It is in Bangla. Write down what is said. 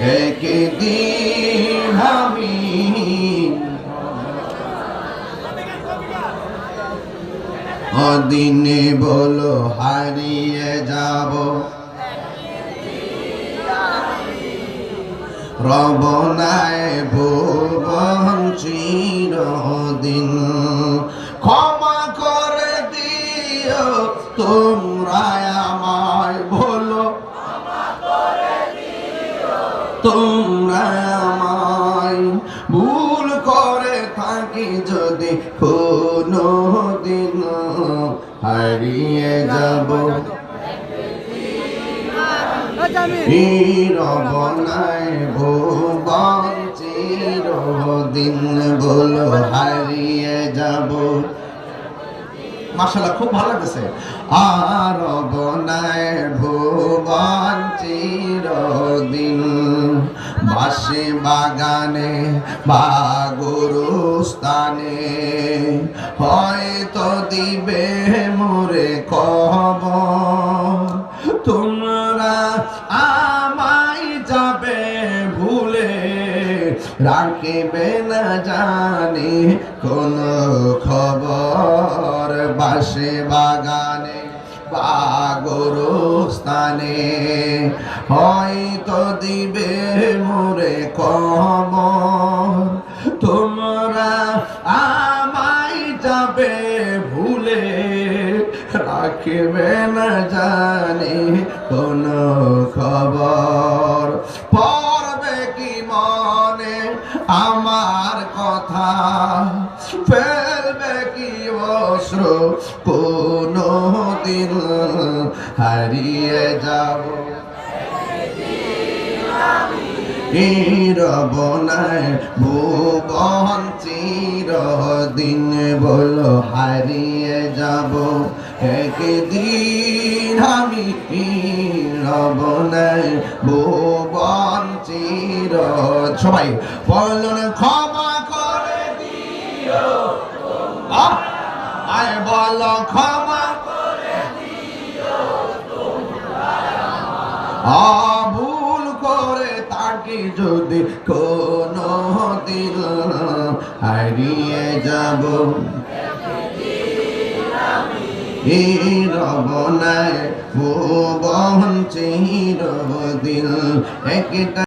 একদিন আমি অদিনে বলো হারিয়ে যাব। রবনায় ভুবন চিরদিন। ক্ষমা করে দিও তোমরা আমায় বলো ভুল করে থাকি যদি কোনো দিন হারিয়ে যাব। হারিয়ে যাব। খুব ভালো লাগতেছে। আর বনায় বাসে বাগানে বা গরুস্থানে। হয়তো দিবে মোরে কব তোমরা আমায় যাবে ভুলে। রাখিবে না জানি কোন খবর। বাসে বাগানে বা গরুস্থানে হয়তো দিবে মোরে কমর। তোমরা আমায় যাবে ভুলে রাখবে না জানি কোন খবর। পড়বে কি মনে আমার কথা? ফেলবে কি অস্ত্র কোন দিন হারিয়ে যাব। রবনায় ভুবন চিরদিন বলো হারিয়ে যাব। একদিন আমি রবনায় ভুবন চির সবাই বলুন, ক্ষমা করে দিও। আয় বল, ক্ষমা ভুল করে তাকে যদি কোনো দিন হারিয়ে যাব রবনায় ভুবন চির দিল একটা